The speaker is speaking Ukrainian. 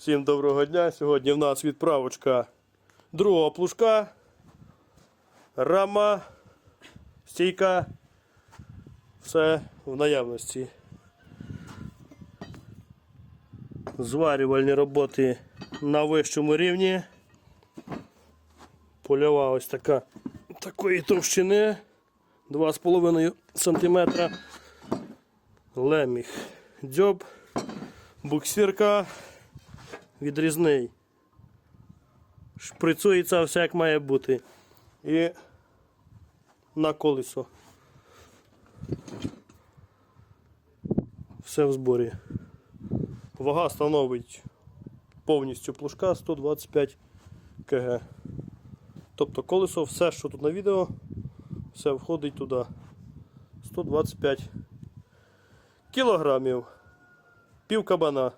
Всім доброго дня. Сьогодні в нас відправочка другого плужка. Рама, стійка. Все в наявності. Зварювальні роботи на вищому рівні. Польова ось така такої товщини 2,5 см. Леміх дзьоб, буксирка відрізний. Шприцується все як має бути. І на колесо. Все в зборі. Вага становить повністю плужка 125 кг. Тобто колесо, все, що тут на відео, все входить туди. 125 кілограмів. Пів кабана.